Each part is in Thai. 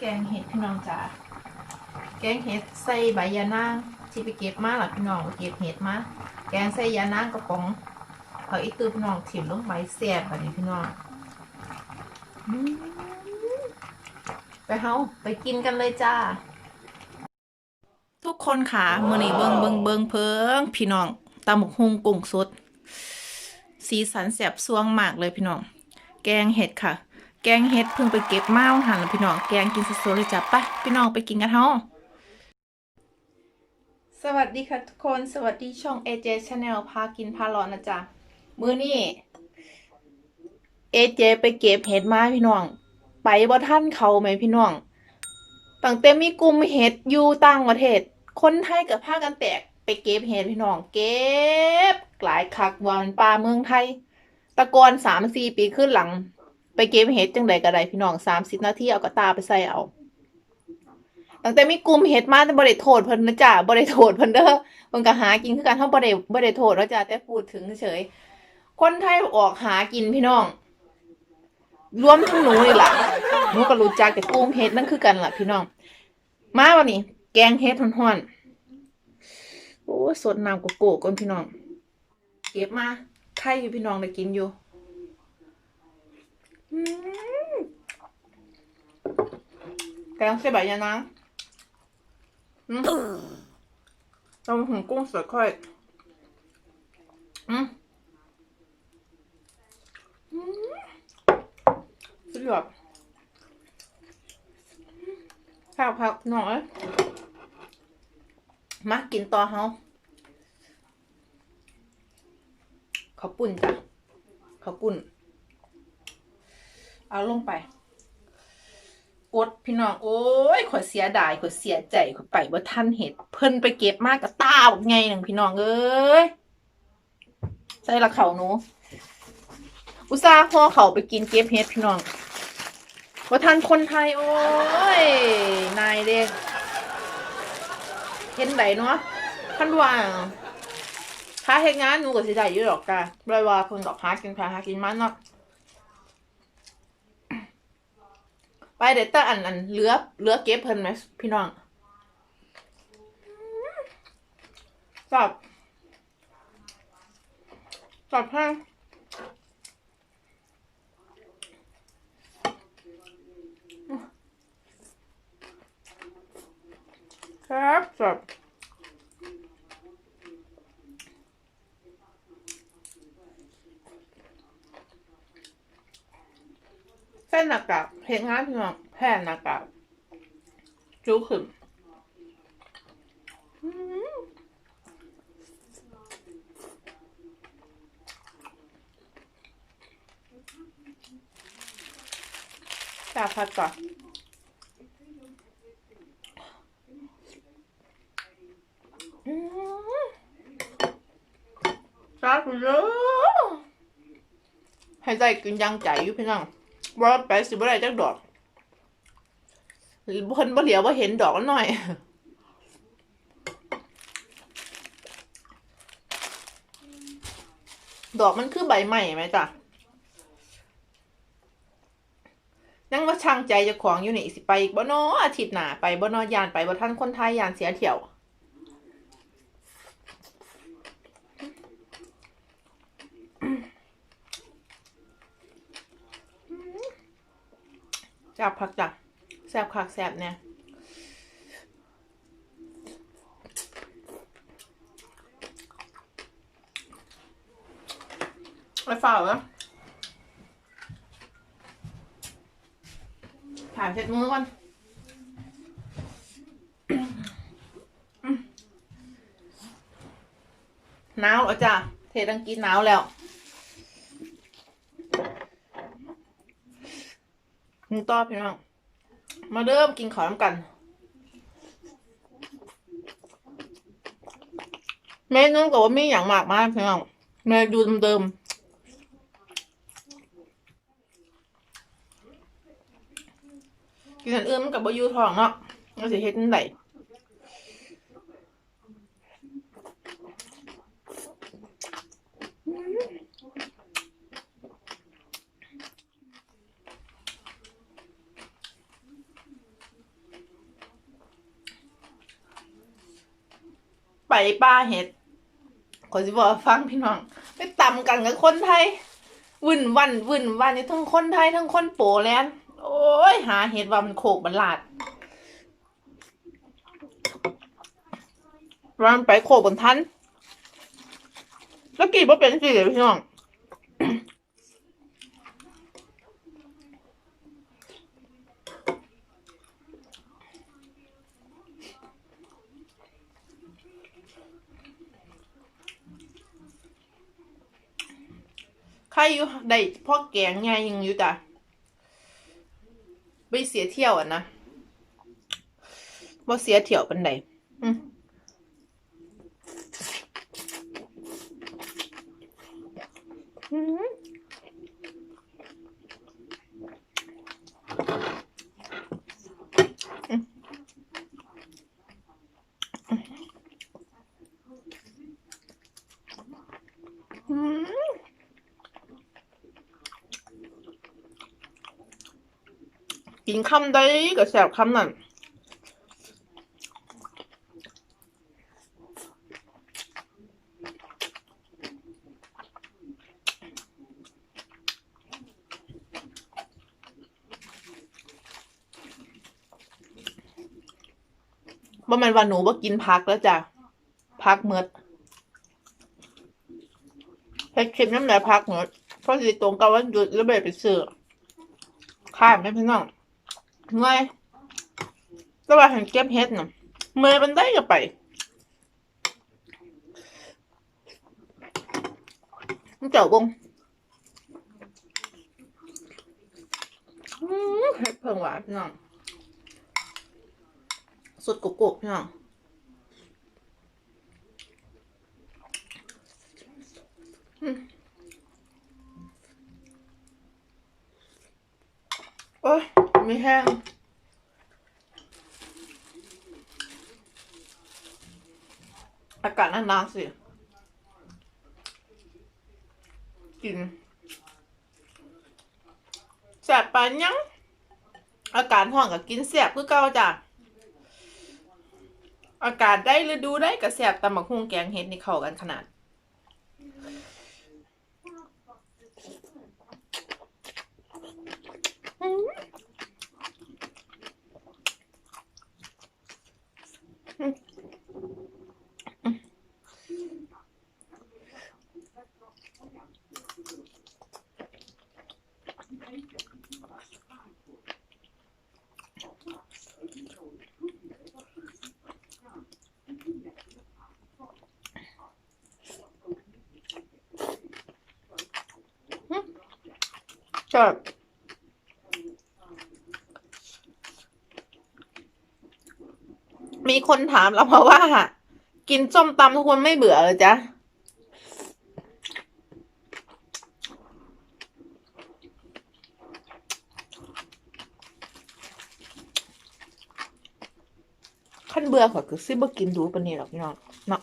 แกงเห็ดพี่น้องจ๋าแกงเห็ดใส่ใบยะนางที่ไปเก็บมาหล่ะพี่น้องเก็บเห็ดมาแกงใส่ยะนางกระป๋องเขาอีตือพี่น้องถิ่มลงไปแซ่บแบบนี้พี่น้องไปเฮาไปกินกันเลยจ้า ทุกคนค่ะมื้อนี้เบิงเบิงเบิงเพิงพี่น้องตำบักฮุงกุ้งสดสีสันแสบซวงมากเลยพี่น้อง แกงเห็ดค่ะ กงเห็ดเพิ่งไปเก็บมาเอาหันแล้วพี่น้องแกงกินสดๆเลยจ้ะไปพี่น้องไปกินกันเฮาสวัสดีค่ะทุกคนสวัสดีช่อง AJ Channel พากินพาร้อนนะจ๊ะมื้อนี้ AJ ไปเก็บเห็ดมาพี่น้อง ไปบ่ท่านเขาไหมพี่น้องตั้งแต่มีกลุ่มเห็ดอยู่ต่างประเทศ คนไทยกับพากันแตกไปเก็บเห็ดพี่น้อง เก็บ หลายคักวานป่าเมืองไทย ตะกอนสามสี่ปีขึ้นหลัง ไปเก็บเห็ดจังใดก็ได้พี่น้องสามสิบนาทีเอากระตาไปใส่เอาตั้งแต่มีกลุ่มเห็ดมาแต่บ่ได้โทษเพิ่นนะจ้ะบ่ได้โทษเพิ่นเด้อเพิ่นก็หากินคือกันเฮาบ่ได้บ่ได้โทษนะจ้ะแต่พูดถึงเฉย คนไทยออกหากินพี่น้อง รวมทั้งหนูนี่ล่ะหนูก็รู้จักแต่กลุ่มเห็ดนั่นคือกันล่ะพี่น้อง มาวันนี้ แกงเห็ดฮ้อนๆโอ้สดน้ำโกโก้ก่อนพี่น้อง เก็บมาไข่อยู่พี่น้องได้กินอยู่ แกงใส่ใบยะนางอืมต้มหูกุ้งสดค่อยอืมอืมสุดยอดข้าวผักหน่อย มากินต่อเฮาข้าวปุ่นจ้ะข้าวปุ่น เอาลงไปกดพี่น้อง โอ้ยขอยเสียดายขอยเสียใจขอยไปว่าท่านเห็ด เพิ่นไปเก็บมากกับตาบอกไงหนึ่งพี่น้องเอ้ยใส่ละเขาหนูอุตส่าห์ห่อเขาไปกินเก็บเห็ดพี่น้องว่าท่านคนไทย โอ้ย นายเด็กเห็นไหนเนาะท่านว่าถ้าเฮ็ดงานหนูก็สิได้อยู่ดอกกะบ่ได้ว่าเพิ่นดอกหากินพาหากินมันเนาะ ไปเดี๋ยวแต่อันอันเหลือเหลือเก็บเพิ่นไหมพี่น้องสอบสอบให้ครับสับ เส้นหนักกับ เพลงงานพี่น้องแผ่นหนักกับจูขึ้นอืมจับพัดก่อนอืมจับเลยให้ใจกินยังใจอยู่พี่น้อง ว่าแปสิบอะไรจักดอกเพิ่นบ่เหลียวว่าเห็นดอกหน่อยดอกมันคือใบใหม่ไหมจ๊ะนั่งว่าช่างใจจะของอยู่นี่สิไปอีกบ่นออาทิตย์หนาไปบ่นอยานไปบ่ท่านคนไทยยานเสียเที่ยว จับผักจับแซบคักแซบเนี่ยไปฝ่าเหรอถ่ายเช็ดมือก่อนหนาวแล้วจ้ะเทดังกินหนาวแล้วึงต่อพี่น้อง มาเริ่มกินขอน้ำกัน เมนูก็ว่ามีอย่างมากมากพี่น้องเมนูเดิมๆกินอันอื่นมันกับบอยูทองเนาะมันสิเฮ็ดนั่นไหน ป้าเห็ดขอสิบอกฟังพี่น้องไปตำกันกับคนไทยวุ่นวันวุ่นวันนี่ทั้งคนไทยทั้งคนโปแลนด์โอ้ยหาเห็ดว่ามันโขกมันลาดวันไปโขกบนทันแล้วกี่บ่เป็นสิเลยพี่น้อง ใครอยู่ได้พ่อแกงไงยังอยู่จ้ะไปเสียเที่ยวอะนะบ่เสียเที่ยวเป็นไดอืมอืมอืมอืม กินคำได้ก็แสบคำนั่นบ่แม่นว่าหนูบ่กินพักแล้วจ้ะพักเมือดเฮ็ดคลิปน้ำแหลพักเมือดเพราะสิตรงกับวันหยุดแล้วไปไปซื้อข้ามไม่พี่น้อง เมื่อยแต่ว่าเห็นเก็บเฮ็ดน่ะเมื่อยมันได้ก็ไปมันเจ้าบงอื้อเฮ็ดเพิ่งหวานพี่น้องสุดกุกกุกพี่น้องอืมโอ้ย ไม่แห้งอากาศนานๆสิ กินแสบปานยัง อากาศห้องกับกินแสบคือเก่าจ้ะอากาศได้ฤดูได้กับแสบตำบักหุ่งแกงเห็ดนี่เข้ากันขนาด อืมชอบมีคนถามเรามาว่า กินส้มตำทุกคนไม่เบื่อเลยจ๊ะขั้นเบื่อขอคือซิบ่กินดูปนนี้หรอกพี่น้องเนาะ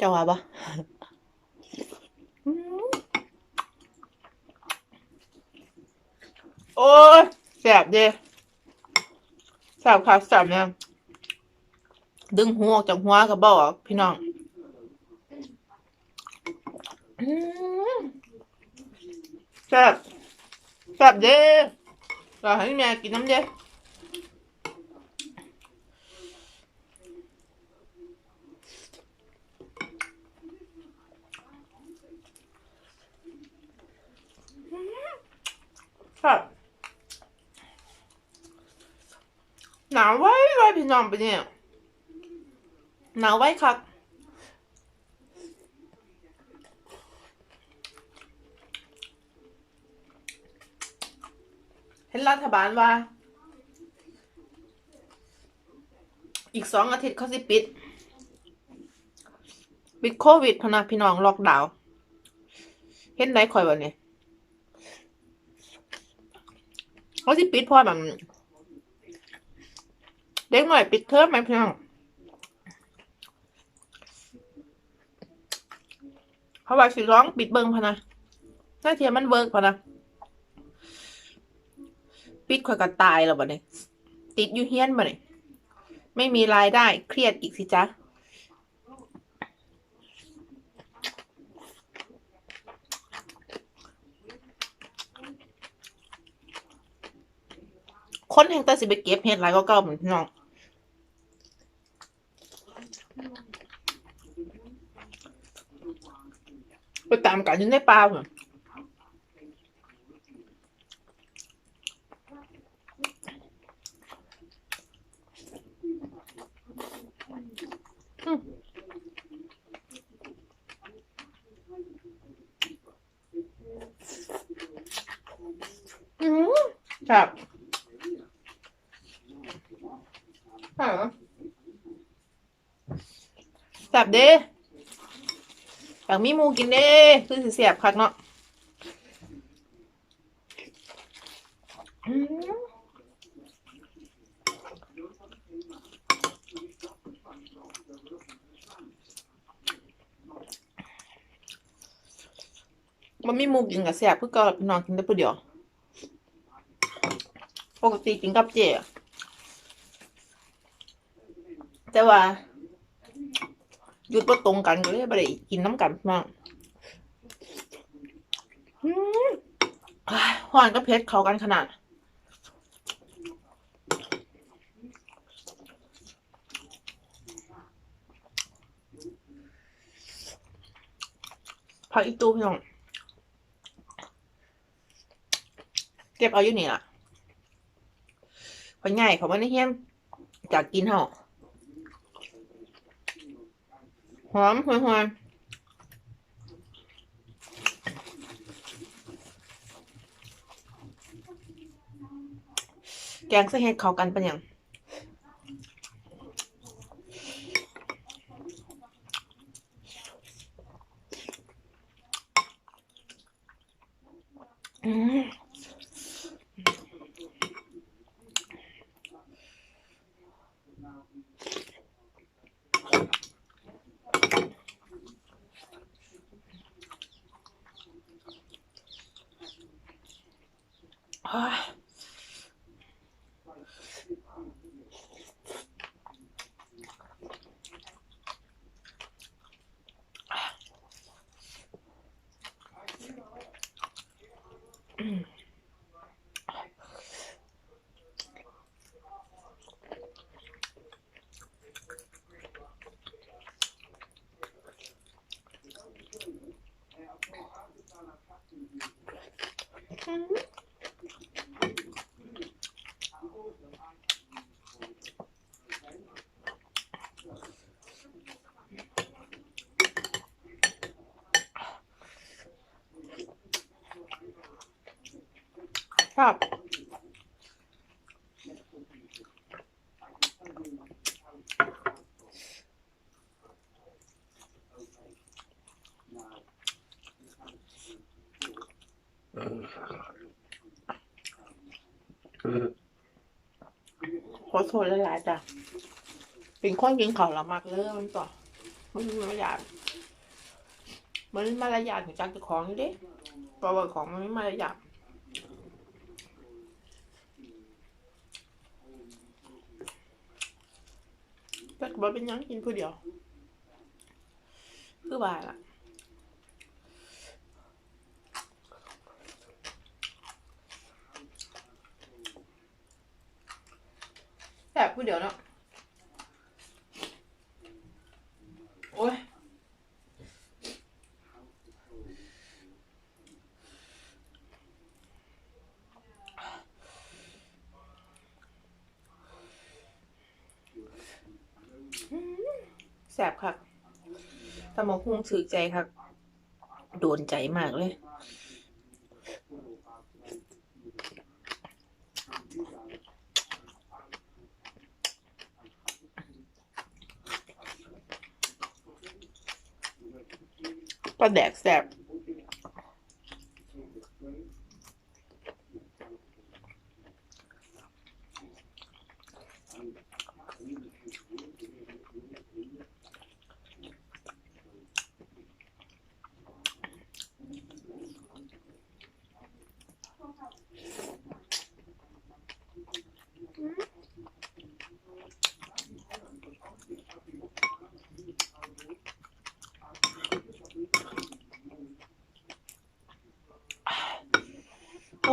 จะว่าปะ อืม โอ้ยแสบเด้แสบค่ะแสบเนี่ยดึงหัวออกจากหัวกับบอกพี่น้องแสบแสบเด้เราให้แม่กินน้ำเด้ครับ หนาวไว้ไว้พี่น้องไปเนี่ยหนาวไว้ครับเห็นรัฐบาลว่า อีกสองอาทิตย์เขาสิปิด ปิดโควิดพนะพี่น้องล็อกดาวน์เห็นได้คอยวันนี้เขาสิปิดพราะแบบ เด็กหน่อยปิดเทอมไหมพี่น้องเขาว่าสิร้องปิดเบิงพะนะถ้าเทียมมันเวิร์กพะนะปิดข่อยก็ตายแล้วบัดนี้ติดอยู่เฮียนบ่เนี่ยไม่มีรายได้เครียดอีกสิจ๊ะคนแห่งตาสิไปเก็บเห็ดหลายก็เก่าเหมือนพี่น้อง ไปตามกันอยู่ในป่าเหร อยากมีหมูกินเด้คือสิเสียบคักเนาะมมันมีหมูกินกับเสียบเพื่อก็นอนกินได้ผู้เดียว ปกติกินกับเจอะแต่ว่า ยุดบ่ตรงกันก็เลยบ่ได้กินน้ำกันมากหวานกับเผ็ดเข้ากันขนาดผักอีตู้พี่น้องเก็บเอาอยู่นี่ล่ะพอง่ายเขาว่าในเฮียนจากกินเห่าหอม หอมหอมแกงเส่เห็ดเข้ากันเป็นอยังอืม อ้ายอืมครับ ขอโทษหลายๆจ้ะเป็นคนกินข้าวละมักเลยมันต่อมันมีมารยาทมันมารยาทของจักเจ้าของอยู่เดิเพระว่าของมันไม่มารยาทแต่ก็บ่เป็นยังกินผู้เดียว คือว่าล่ะ แบบผู้เดียวเนาะ โอ้ยแสบคักตำมกหุ่งถือใจคัก โดนใจมากเลย ปลา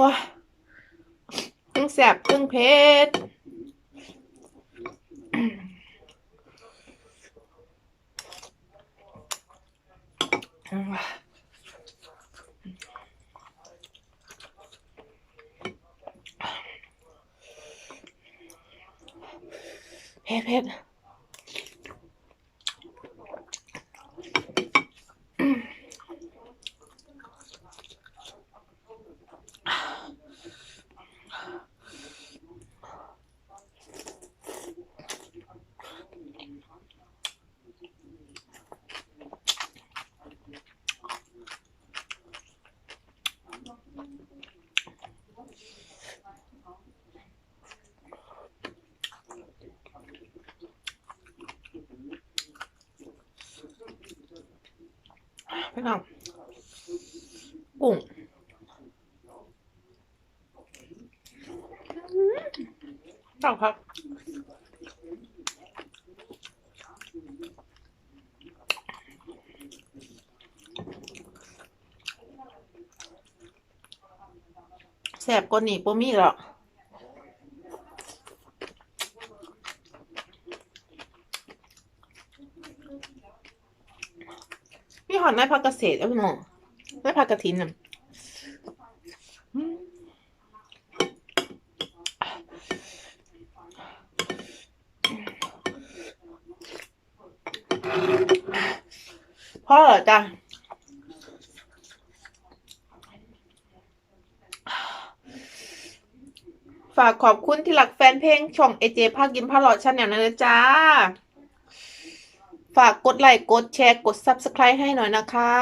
ว้าทั้งแสบทั้งเผ็ดเผ็ดเผ็ด พี่น้องกุ้งต่อครับแสบกว่านี้บ่มีหรอกมี หอนไม้พักเกษตรแล้วพี่น้องไม้พักกระถินน่ะพ่อเหรอจ้ะฝากขอบคุณที่หลักแฟนเพลงช่องเอเจพากินพาหลอดชาแนลนะเลยจ้า ฝากกดไลค์กดแชร์กด Subscribe ให้หน่อยนะคะ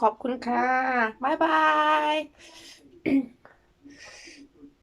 ขอบคุณค่ะ บ๊ายบาย